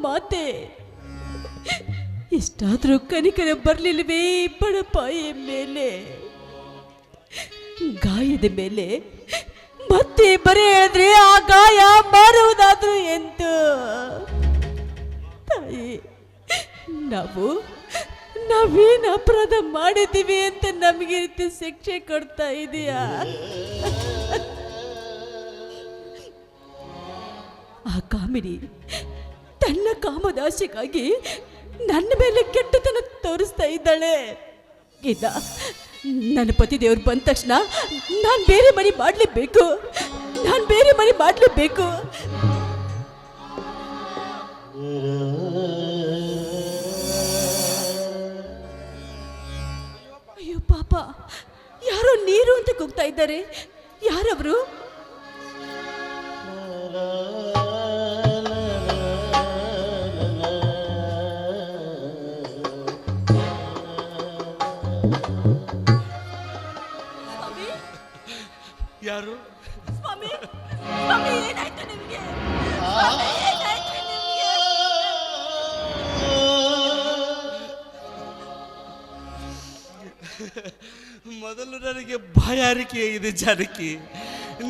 ಮಾತೆ. ಇಷ್ಟಾದ್ರೂ ಕನಿಕರ ಬರ್ಲಿಲ್ವೇ ಬಡಪಾಯ ಮೇಲೆ. ಗಾಯದ ಮೇಲೆ ಮತ್ತೆ ಬರೀ ಆ ಗಾಯ ಮಾರುವುದಾದ್ರೂ ಎಂತ? ತಾಯಿ, ನಾವು, ನಾವೇನು ಅಪರಾಧ ಮಾಡಿದ್ದೀವಿ ಅಂತ ನಮಗೆ ರೀತಿ ಶಿಕ್ಷೆ ಕೊಡ್ತಾ ಇದೆಯಾ? ಆ ಕಾಮಿನಿ ತನ್ನ ಕಾಮದಾಸಿಗಾಗಿ ನನ್ನ ಮೇಲೆ ಕೆಟ್ಟತನ ತೋರಿಸ್ತಾ ಇದ್ದಾಳೆ. ಇದ ನನ್ನ ಪತಿ ದೇವ್ರು ಬಂದ ತಕ್ಷಣ ನಾನು ಬೇರೆ ಮನೆ ಮಾಡಲೇಬೇಕು. ನಾನು ಬೇರೆ ಮನೆ ಮಾಡಲೇಬೇಕು. ಅಯ್ಯೋ ಪಾಪ, ಯಾರೋ ನೀರು ಅಂತ ಕೂಗ್ತಾ ಇದ್ದಾರೆ. ಯಾರವರು? ಯಾರು? ಸ್ವಾಮಿ ಸ್ವಾಮಿ ಏನಾಯ್ತು ನಿಮಗೆ? ಏನಾಯ್ತು ನಿಮಗೆ? ಮೊದಲು ನನಗೆ ಬಾಯಾರಿಕೆ ಇದೆ ಜಾನಕಿ.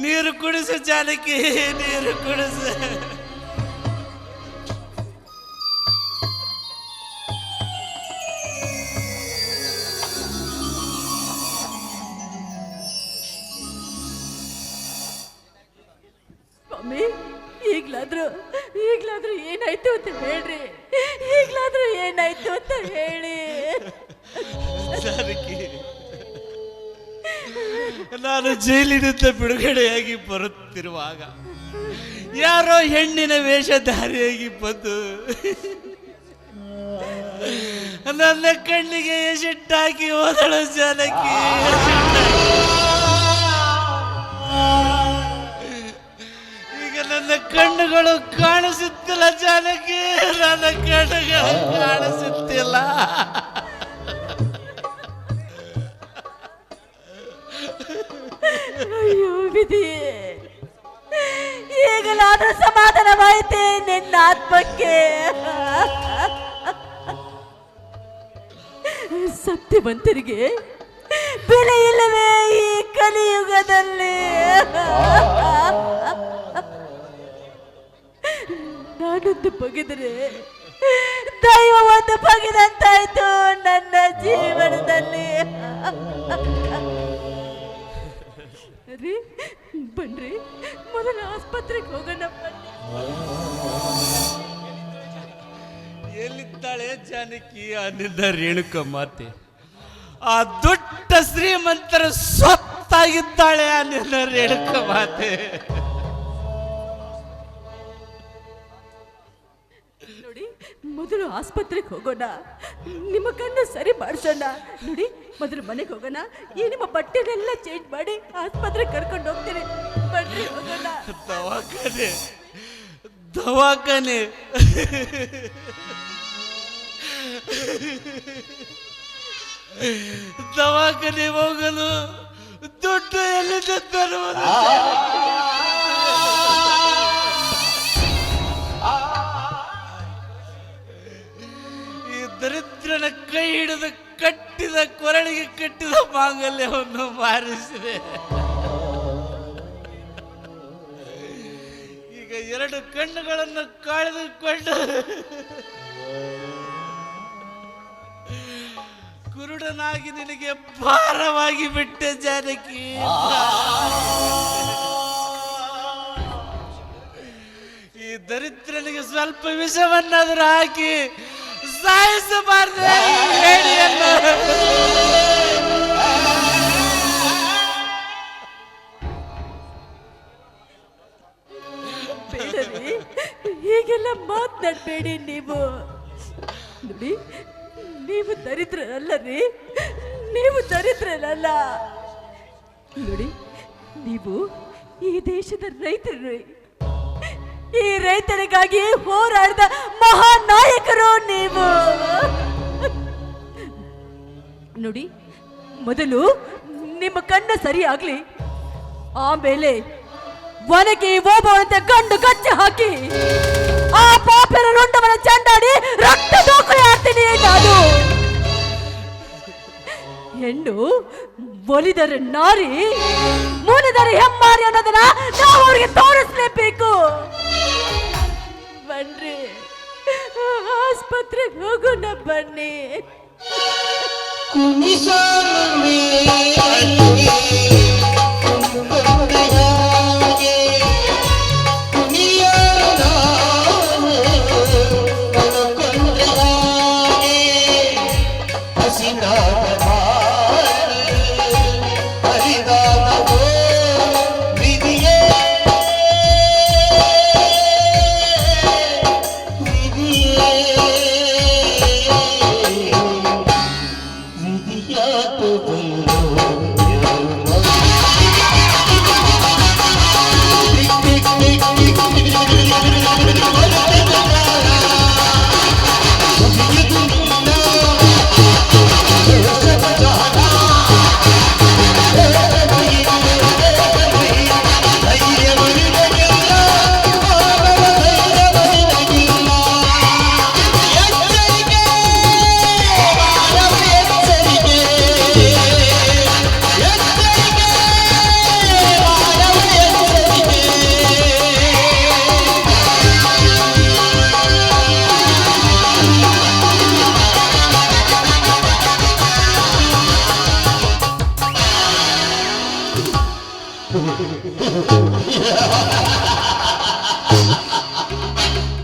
ನೀರು ಕುಡಿಸು ಜಾನಕಿ ನೀರು ಕುಡಿಸು. ಸ್ವಾಮಿ, ಈಗ್ಲಾದ್ರೂ ಈಗ್ಲಾದ್ರೂ ಏನಾಯ್ತು ಅಂತ ಹೇಳ್ರಿ. ಈಗ್ಲಾದ್ರೂ ಏನಾಯ್ತು ಅಂತ ಹೇಳಿ. ನಾನು ಜೈಲಿನಿಂದ ಬಿಡುಗಡೆಯಾಗಿ ಬರುತ್ತಿರುವಾಗ ಯಾರೋ ಹೆಣ್ಣಿನ ವೇಷಧಾರಿಯಾಗಿ ಬಂದು ನನ್ನ ಕಣ್ಣಿಗೆ ಎಸಿಟ್ಟಾಕಿ ಹೋದಳು ಜಾನಕಿ. ಈಗ ನನ್ನ ಕಣ್ಣುಗಳು ಕಾಣಿಸುತ್ತಿಲ್ಲ ಜಾನಕಿ. ನನ್ನ ಕಣ್ಣುಗಳು ಕಾಣಿಸುತ್ತಿಲ್ಲ. ಅಯ್ಯೋ ವಿಧಿ ಈಗಲಾದ್ರೂ ಸಮಾಧಾನವಾಯಿತೆ ನಿನ್ನ ಆತ್ಮಕ್ಕೆ? ಸತ್ಯವಂತರಿಗೆ ಬೆಲೆ ಇಲ್ಲವೇ ಈ ಕಲಿಯುಗದಲ್ಲಿ? ನಾನೊಂದು ಬಗೆದರೆ ದೈವ ಒಂದು ಬಗೆದಂತಾಯ್ತು ನನ್ನ ಜೀವನದಲ್ಲಿ. ರೀ, ಬನ್ರಿ, ಮೊದಲ ಆಸ್ಪತ್ರೆಗೆ ಹೋಗೋಣ ಎಲ್ಲಿದ್ದಾಳೆ ಜಾನಕಿ? ಅನ್ನಿದ್ದ ರೇಣುಕ ಮಾತೆ. ಆ ದೊಡ್ಡ ಶ್ರೀಮಂತರ ಸ್ವತ್ತಾಗಿದ್ದಾಳೆ ಅನ್ನಿದ್ದ ರೇಣುಕ ಮಾತೆ. ನೋಡಿ, ಮೊದಲು ಆಸ್ಪತ್ರೆಗೆ ಹೋಗೋಣ. ನಿಮ್ಮ ಕಣ್ಣು ಸರಿ ಮಾಡಿಸೋಣ. ನೋಡಿ, ಮೊದಲು ಮನೆಗೆ ಹೋಗೋಣ. ಈ ನಿಮ್ಮ ಬಟ್ಟೆನೆಲ್ಲ ಚೇಂಜ್ ಮಾಡಿ ಆಸ್ಪತ್ರೆಗೆ ಕರ್ಕೊಂಡು ಹೋಗ್ತೀನಿ. ಬಟ್ಟೆ ಹೋಗೋಣ. ದವಾಖಾನೆ. ದವಾಖಾನೆ. ದವಾಖಾನೆ ಹೋಗಲು ದುಡ್ಡು ಎಲ್ಲಿದ್ದ ತರುವುದು? ದರಿದ್ರನ ಕೈ ಹಿಡಿದು ಕಟ್ಟಿದ ಕೊರಳಿಗೆ ಕಟ್ಟಿದ ಮಾಂಗಲ್ಯವನ್ನು ಮಾರಿಸಿದೆ. ಈಗ ಎರಡು ಕಣ್ಣುಗಳನ್ನು ಕಳೆದುಕೊಂಡು ಕುರುಡನಾಗಿ ನಿನಗೆ ಭಾರವಾಗಿ ಬಿಟ್ಟೆ ಜಾನಕಿ. ಈ ದರಿದ್ರನಿಗೆ ಸ್ವಲ್ಪ ವಿಷವನ್ನಾದರೂ ಹಾಕಿ ಸಾಯಿಸಬಾರ್ದು ಹೇಳಿಯನ್ನು ಬೇಡರಿ. ಹೀಗೆಲ್ಲ ಮಾತನಾಡಬೇಡಿ ನೀವು. ನೋಡಿ, ನೀವು ದರಿದ್ರಲ್ಲ ರೀ ನೀವು ದರಿದ್ರಲ್ಲ ನೋಡಿ, ನೀವು ಈ ದೇಶದ ರೈತರು. ಈ ರೈತರಿಗಾಗಿ ಹೋರಾಡಿದ ಮಹಾನಾಯಕರು ನೀವು. ನೋಡಿ, ಮೊದಲು ನಿಮ್ಮ ಕಣ್ಣು ಸರಿ ಆಗ್ಲಿ ಆಮೇಲೆ ಒನಗೆ ಓಬವಂತ ಕಂಡು ಕಚ್ಚಿ ಹಾಕಿ. ಆ ಪಾಪರ ರೊಂಡವನ ಚಂಡಾಡಿ ರಕ್ತ ದೋಕುಳಿ ಆಡ್ತೀನಿ ನಾನು. ಹೆಣ್ಣು ಒಲಿದರೆ ನಾರಿ, ಮುನಿದರೆ ಹೆಮ್ಮಾರಿ ಅನ್ನೋದನ್ನ ನಾವು ಅವ್ರಿಗೆ ತೋರಿಸ್ಲೇಬೇಕು. ಬನ್ರಿ. ಆಸ್ಪತ್ರೆಗೆ ಹೋಗೋಣ ಬನ್ನಿ.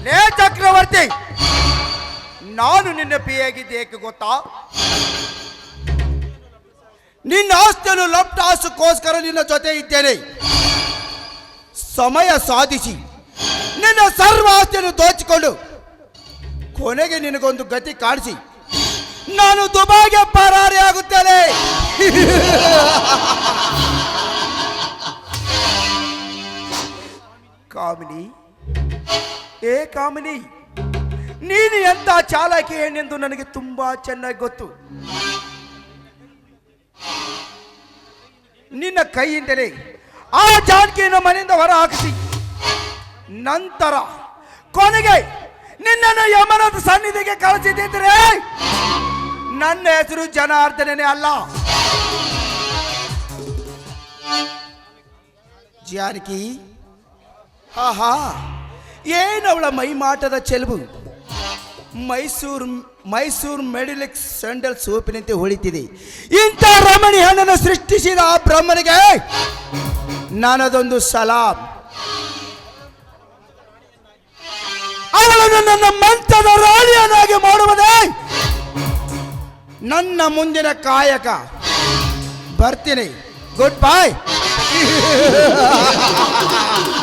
ಲೇ ಚಕ್ರವರ್ತಿ, ನಾನು ನಿನ್ನ ಪಿಯಾಗಿದ್ದೆ ಏಕೆ ಗೊತ್ತಾ? ನಿನ್ನ ಆಸ್ತಿಯನ್ನು ಲಪ್ಟಾಸಕ್ಕೋಸ್ಕರ ನಿನ್ನ ಜೊತೆ ಇದ್ದೇನೆ. ಸಮಯ ಸಾಧಿಸಿ, ನಿನ್ನ ಸರ್ವ ಆಸ್ತಿಯನ್ನು ದೋಚಿಕೊಂಡು ಕೊನೆಗೆ ನಿನಗೊಂದು ಗತಿ ಕಾಣಿಸಿ. ನಾನು ದುಬಾಗೆ ಪರಾರಿಯಾಗುತ್ತೇನೆ. ಕಾಮಿನಿ? ಏ ಕಾಮಿನಿ, ನೀನು ಎಂತ ಚಾಲಕಿ ಏನೆಂದು ನನಗೆ ತುಂಬಾ ಚೆನ್ನಾಗಿ ಗೊತ್ತು. ನಿನ್ನ ಕೈಯಿಂದಲೇ ಆ ಜಾನಕಿಯನ್ನು ಮನೆಯಿಂದ ಹೊರ ಹಾಕಿಸಿ ನಂತರ ಕೊನೆಗೆ ನಿನ್ನನ್ನು ಯಮನದ ಸನ್ನಿಧಿಗೆ ಕಳಿಸಿದ್ದರೆ ನನ್ನ ಹೆಸರು ಜನಾರ್ದನೇ ಅಲ್ಲ. ಜಾನಕಿ ಆಹಾ ಏನವಳ ಮೈಮಾಟದ ಚೆಲುವು ಮೈಸೂರು ಮೈಸೂರು ಮೆಡಿಲಿಕ್ಸ್ ಸ್ಯಾಂಡಲ್ ಸೋಪಿನಂತೆ ಹೊಳಿತಿದೆ. ಇಂಥ ರಮಣಿ ಹಣ್ಣನ್ನು ಸೃಷ್ಟಿಸಿದ ಆ ಬ್ರಹ್ಮನಿಗೆ ನಾನದೊಂದು ಸಲಾಂ. ಅವಳನ್ನು ನನ್ನ ಮಂತ್ರದ ರಾಣಿಯನ್ನಾಗಿ ಮಾಡುವುದೇ ನನ್ನ ಮುಂದಿನ ಕಾಯಕ. ಬರ್ತೀನಿ. ಗುಡ್ ಬಾಯ್